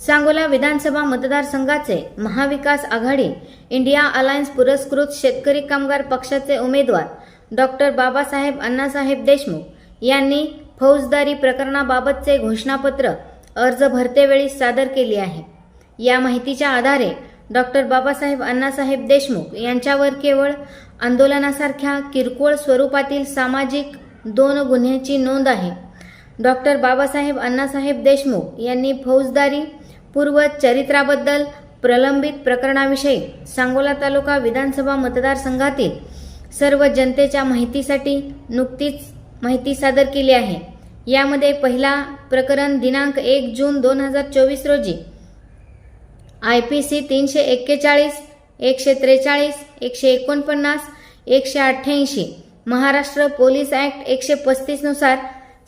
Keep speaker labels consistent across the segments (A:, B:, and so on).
A: सांगोला विधानसभा मतदारसंघाचे महाविकास आघाडी India alliance पुरस्कृत शेतकरी कामगार पक्षाचे उमेदवार डॉक्टर बाबासाहेब अण्णासाहेब देशमुख यांनी फौजदारी प्रकरणाबाबतचे घोषणापत्र अर्ज भरतेवेळी सादर केले आहे. या माहितीच्या आधारे डॉक्टर बाबासाहेब अण्णासाहेब देशमुख यांच्यावर केवळ आंदोलनासारख्या किरकोळ स्वरूपातील सामाजिक दोन गुन्ह्याची नोंद आहे. डॉक्टर बाबासाहेब अण्णासाहेब देशमुख यांनी फौजदारी पूर्व चरित्राबद्दल प्रलंबित प्रकरणाविषयी सांगोला तालुका विधानसभा मतदारसंघातील सर्व जनतेच्या माहितीसाठी नुकतीच माहिती सादर केली आहे. यामध्ये पहिला प्रकरण दिनांक एक जून दोन हजार चोवीस रोजी आय पी सी तीनशे एक्केचाळीस एकशे त्रेचाळीस एकशे एकोणपन्नास एकशे अठ्ठ्याऐंशी महाराष्ट्र पोलीस ॲक्ट एकशे पस्तीसनुसार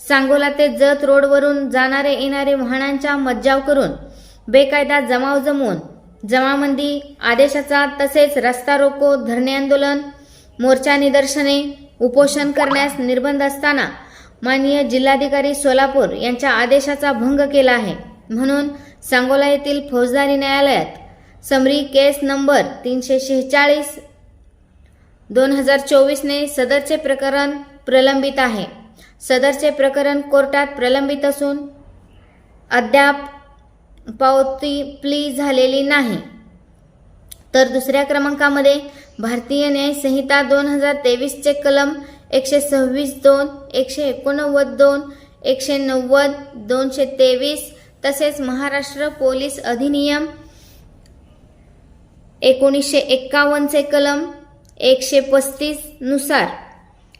A: सांगोला ते जत रोडवरून जाणारे येणारे वाहनांचा मज्जाव करून बेकायदा जमाव जमवून जमाबंदी आदेशाचा तसेच रस्ता रोको धरणे आंदोलन मोर्चा निदर्शने उपोषण करण्यास निर्बंध असताना माननीय जिल्हाधिकारी सोलापूर यांच्या आदेशाचा भंग केला आहे. म्हणून सांगोला येथील फौजदारी न्यायालयात समरी केस नंबर तीनशे शेहेचाळीस दोन हजार चोवीसने सदरचे प्रकरण प्रलंबित आहे. सदरचे प्रकरण कोर्टात प्रलंबित असून अद्याप पावती प्ली झालेली नाही. तर दुसऱ्या क्रमांकामध्ये भारतीय न्याय संहिता दोन हजार तेवीसचे कलम एकशे सव्वीस दोन एकशे एकोणनव्वद दोन एकशे नव्वद दोनशे तेवीस तसेच महाराष्ट्र पोलीस अधिनियम एकोणीसशे एक्कावन्नचे कलम एकशे पस्तीसनुसार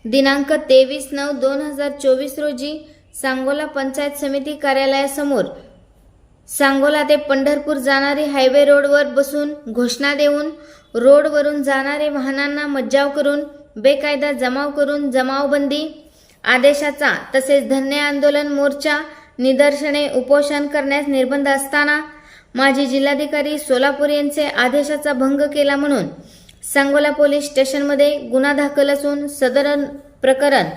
A: दिनांक तेवीस नऊ दोन हजार चोवीस रोजी सांगोला पंचायत समिती कार्यालयासमोर सांगोला ते पंढरपूर जाणारी हायवे रोडवर बसून घोषणा देऊन रोडवरून जाणारे वाहनांना मज्जाव करून बेकायदा जमाव करून जमावबंदी आदेशाचा तसेच धन्य आंदोलन मोर्चा निदर्शने उपोषण करण्यास निर्बंध असताना माजी जिल्हाधिकारी सोलापूर यांचे आदेशाचा भंग केला म्हणून सांगोला पोलीस स्टेशनमध्ये गुन्हा दाखल असून सदर प्रकरण